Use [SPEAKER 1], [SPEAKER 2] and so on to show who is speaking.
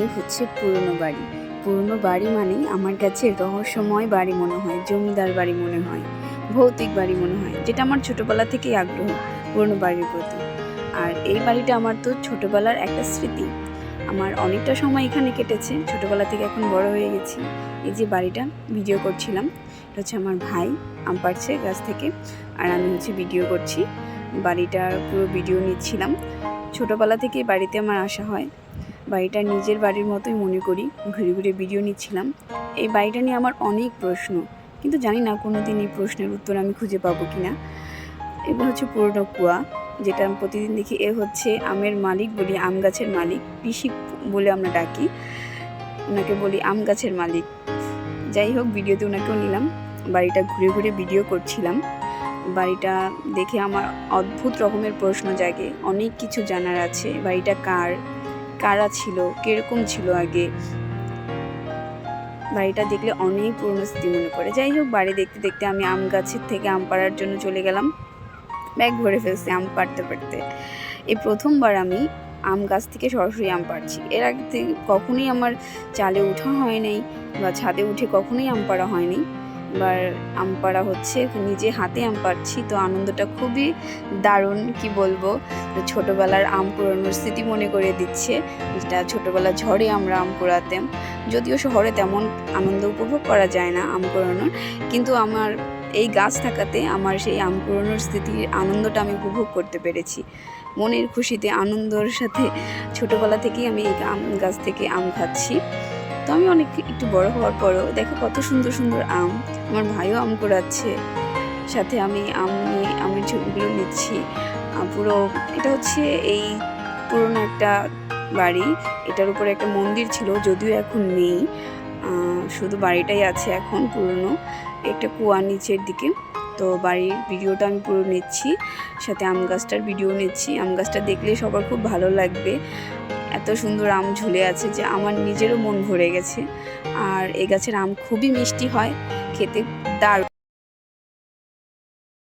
[SPEAKER 1] এ হচ্ছে পুরনো বাড়ি। পুরনো বাড়ি মানেই আমার কাছে রহস্যময় বাড়ি মনে হয়, জমিদার বাড়ি মনে হয়, ভৌতিক বাড়ি মনে হয়, যেটা আমার ছোটোবেলা থেকেই আগ্রহ, পুরনো বাড়ির প্রতি। আর এই বাড়িটা আমার তো ছোটোবেলার একটা স্মৃতি। আমার অনেকটা সময় এখানে কেটেছে, ছোটোবেলা থেকে এখন বড় হয়ে গেছি। এই যে বাড়িটা ভিডিও করছিলাম, এটা হচ্ছে আমার ভাই, আম পাড়ছে গাছ থেকে, আর আমি হচ্ছে ভিডিও করছি। বাড়িটার পুরো ভিডিও নিচ্ছিলাম। ছোটোবেলা থেকে বাড়িতে আমার আসা হয়। বাড়িটা নিজের বাড়ির মতোই মনে করি, ঘুরে ঘুরে ভিডিও নিচ্ছিলাম। এই বাড়িটা নিয়ে আমার অনেক প্রশ্ন, কিন্তু জানি না কোনো দিন এই প্রশ্নের উত্তর আমি খুঁজে পাবো কি না এবার হচ্ছে পুরনো কুয়া, যেটা আমি প্রতিদিন দেখি, এ হচ্ছে আমের মালিক বলি, আম গাছের মালিক। পিসি বলে আমরা ডাকি, ওনাকে বলি আম গাছের মালিক। যাই হোক ভিডিওতে ওনাকেও নিলাম। বাড়িটা ঘুরে ঘুরে ভিডিও করছিলাম। বাড়িটা দেখে আমার অদ্ভুত রকমের প্রশ্ন জাগে। অনেক কিছু জানার আছে। বাড়িটা কার? কারা ছিল, কীরকম ছিল আগে? বাড়িটা দেখলে অনেক পুরনো স্মৃতি মনে পড়ে। যাই হোক, বাড়ি দেখতে দেখতে আমি আম গাছের থেকে আম পাড়ার জন্য চলে গেলাম। ব্যাগ ভরে ফেলছি আম পাড়তে পারতে এই প্রথমবার আমি আম গাছ থেকে সরাসরি আম পাড়ছি। এর আগে কখনোই আমার চালে ওঠা হয় নাই বা ছাদে উঠে কখনোই আম পাড়া হয়নি এবার আম পাড়া হচ্ছে নিজে হাতে আম পাড়ছি, তো আনন্দটা খুবই দারুণ, কি বলব? ছোটোবেলার আম কুড়ানোর স্মৃতি মনে করে দিচ্ছে, যেটা ছোটোবেলা ঝড়ে আমরা আম কুড়াতাম যদিও শহরে তেমন আনন্দ উপভোগ করা যায় না আম কুড়ানোর কিন্তু আমার এই গাছ থাকাতে আমার সেই আম কুড়ানোর স্মৃতির আনন্দটা আমি উপভোগ করতে পেরেছি। মনের খুশিতে, আনন্দর সাথে ছোটোবেলা থেকেই আমি এই আম গাছ থেকে আম খাচ্ছি। তো আমি অনেক একটু বড় হওয়ার পরও দেখো কত সুন্দর সুন্দর আম। আমার ভাইও আম কুড়াচ্ছে। সাথে আমি আম নিয়ে, আমের ছবিগুলো নিচ্ছি। পুরো, এটা হচ্ছে এই পুরনো একটা বাড়ি। এটার উপরে একটা মন্দির ছিল, যদিও এখন নেই। শুধু বাড়িটাই আছে এখন পুরনো। একটা কুয়া নিচের দিকে। তো বাড়ির ভিডিওটা আমি পুরো নিচ্ছি। সাথে আম গাছটার ভিডিও নিচ্ছি। আম গাছটা দেখলে সবার খুব ভালো লাগবে। এত সুন্দর আম ঝুলে আছে যে আমার নিজেরও মন ভরে গেছে। আর এই গাছের আম খুবই মিষ্টি হয়, খেতে দারুণ।